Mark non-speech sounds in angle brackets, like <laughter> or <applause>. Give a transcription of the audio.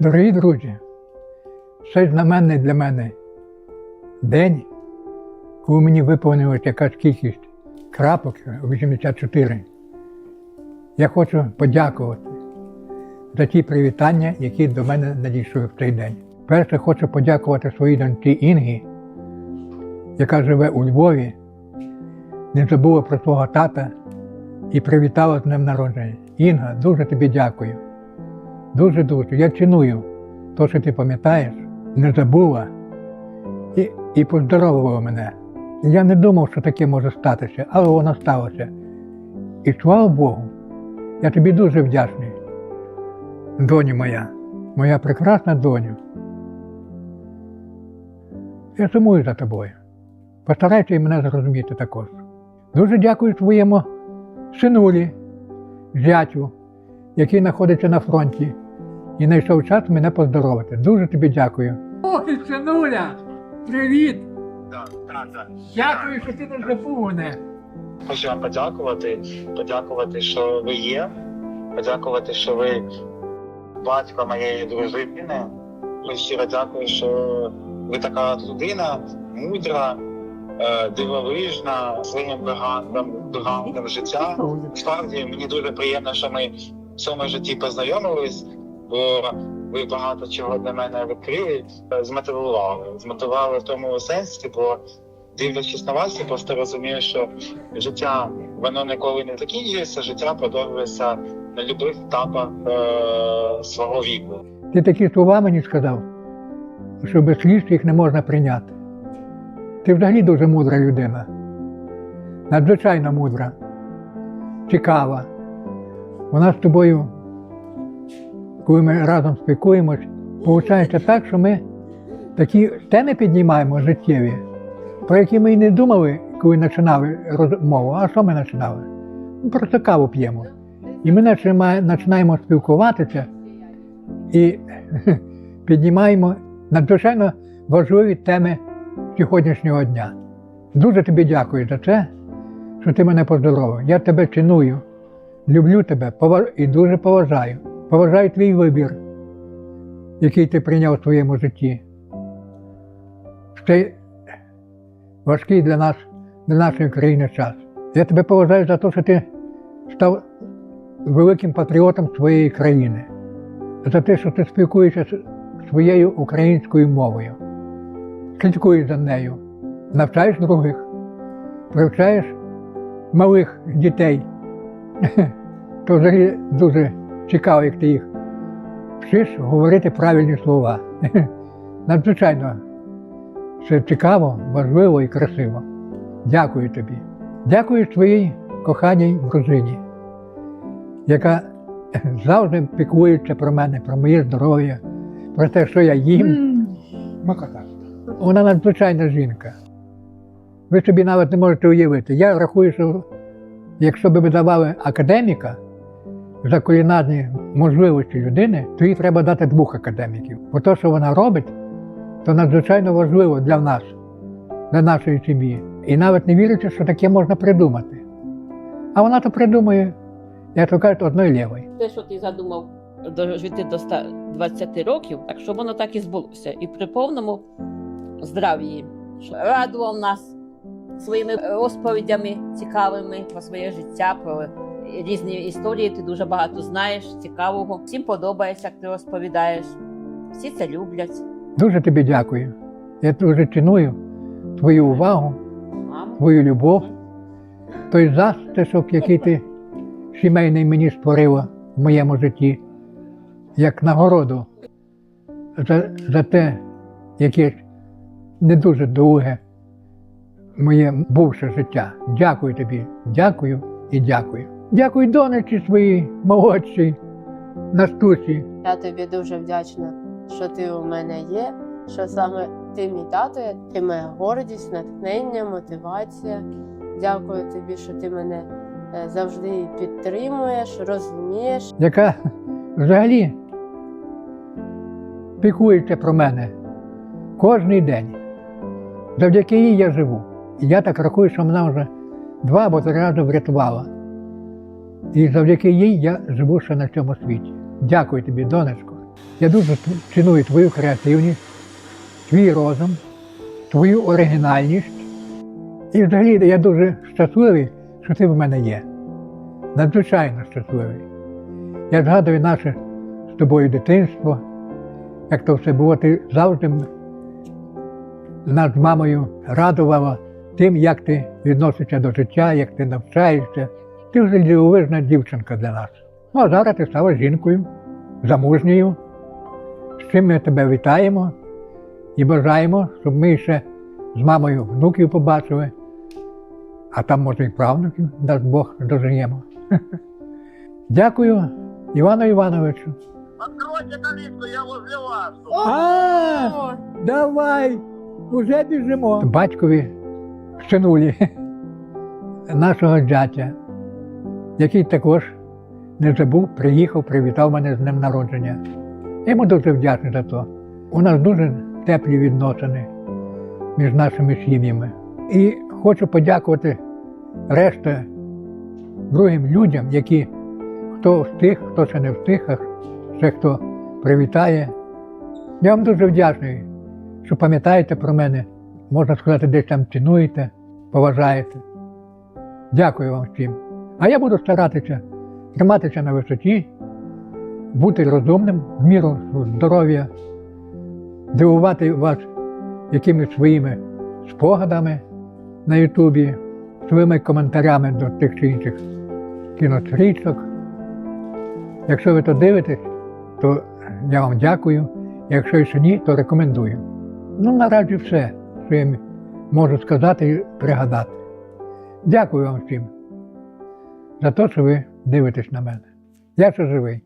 Дорогі друзі, цей знаменний для мене день, коли мені виповнилася якась кількість крапок 84. Я хочу подякувати за ті привітання, які до мене надійшли в цей день. Перше, хочу подякувати своїй доньці Інгі, яка живе у Львові, не забула про свого тата і привітала з днем народження. Інга, дуже тобі дякую. Дуже дуже. Я ціную те, що ти пам'ятаєш, не забула і, і поздоровувала мене. Я не думав, що таке може статися, але воно сталося. І слава Богу, я тобі дуже вдячний. Доню моя, моя прекрасна доню. Я сумую за тобою. Постарайся і мене зрозуміти також. Дуже дякую своєму синулі, зятю, який знаходиться на фронті і знайшов час мене поздоровити. Дуже тобі дякую. Ой, синуля! Привіт! Так, так, так. Дякую, що ти не забув мене. Хочу вам подякувати, подякувати, що ви є, подякувати, що ви батько моєї дружини. І щиро дякую, що ви така людина, мудра, е, дивовижна своїм бегандом життя. Справді мені дуже приємно, що ми в цьому житті познайомились, бо ви багато чого для мене відкрили, е, змотивували. Змотивували в тому сенсі, бо дивлячись на вас, я просто розумію, що життя воно ніколи не закінчується, життя продовжується на будь-яких етапах е- свого віку. Ти такі слова мені сказав, що без слів їх не можна прийняти. Ти взагалі дуже мудра людина. Надзвичайно мудра, цікава. Нас з тобою, коли ми разом спілкуємось, виходить так, що ми такі теми піднімаємо життєві, про які ми і не думали, коли починали розмову. А що ми починали? Ну, просто каву п'ємо. І ми починаємо спілкуватися і <laughs> піднімаємо надзвичайно важливі теми сьогоднішнього дня. Дуже тобі дякую за це, що ти мене поздоровив. Я тебе ціную, люблю тебе і дуже поважаю. Поважаю твій вибір, який ти прийняв у своєму житті. В цей важкий для нас, для нашої країни час. Я тебе поважаю за те, що ти став великим патріотом своєї країни за те, що ти спілкуєшся своєю українською мовою, слідкуєш за нею, навчаєш других, привчаєш малих дітей. <laughs> То взагалі дуже цікаво, як ти їх вчиш говорити правильні слова. <laughs> Надзвичайно це цікаво, важливо і красиво. Дякую тобі. Дякую своїй коханій дружині, яка <clears throat> завжди піклується про мене, про моє здоров'я, про те, що я їм. Вона надзвичайна жінка. Ви собі навіть не можете уявити. Я рахую, що якщо б ви давали академіка за кулінарні можливості людини, то їй треба дати двох академіків. Бо те, що вона робить, то надзвичайно важливо для нас, для нашої сім'ї. І навіть не віриться, що таке можна придумати. А вона то придумує, як то кажуть, одної лівої. те, що ти задумав дожити до 120 років, так щоб воно так і збулося. І при повному здрав'ї. Радував нас своїми розповідями цікавими про своє життя, про різні історії. Ти дуже багато знаєш, цікавого. Всім подобається, як ти розповідаєш. Всі це люблять. Дуже тобі дякую. Я дуже ціную твою увагу, твою любов, той застишок, який ти сімейний мені створила в моєму житті, як нагороду за, за те, яке не дуже довге моє бувше життя. Дякую тобі, дякую і дякую. Дякую донечці своїй молодшій Настусі. Я тобі дуже вдячна, що ти у мене є, що саме ти мій тато, ти моя гордість, натхнення, мотивація. Дякую тобі, що ти мене е, завжди підтримуєш, розумієш. яка взагалі піклується про мене кожен день. Завдяки їй я живу. І я так рахую, що вона вже два або три рази врятувала. І завдяки їй я живу ще на цьому світі. Дякую тобі, донечко. Я дуже ціную твою креативність, твій розум, твою оригінальність. І взагалі я дуже щасливий, що ти в мене є. Надзвичайно щасливий. Я згадую наше з тобою дитинство, як то все було, ти завжди нас з мамою радувала тим, як ти відносишся до життя, як ти навчаєшся. Ти вже дивовижна дівчинка для нас. Ну а зараз ти стала жінкою, замужньою. З чим ми тебе вітаємо і бажаємо, щоб ми ще з мамою внуків побачили, а там, може, і правнуків, дасть Бог, дожиємо. <laughs> Дякую Івану Івановичу. Откройте калитку, я возле вас. А, давай, уже біжимо. Батькові синулі <laughs> нашого зятя, який також не забув, приїхав, привітав мене з днем народження. Йому дуже вдячний за то. У нас дуже теплі відносини між нашими сім'ями. І хочу подякувати решта другим людям, які хто встиг, хто ще не встиг, а ще хто привітає. Я вам дуже вдячний, що пам'ятаєте про мене, можна сказати, десь там цінуєте, поважаєте. Дякую вам всім. А я буду старатися триматися на висоті, бути розумним, в міру здоров'я, дивувати вас якимись своїми спогадами на Ютубі, своїми коментарями до тих чи інших кінострічок. Якщо ви то дивитесь, то я вам дякую. Якщо ще ні, то рекомендую. Ну, наразі все, що я можу сказати і пригадати. Дякую вам всім за те, що ви дивитесь на мене. Я ще живий.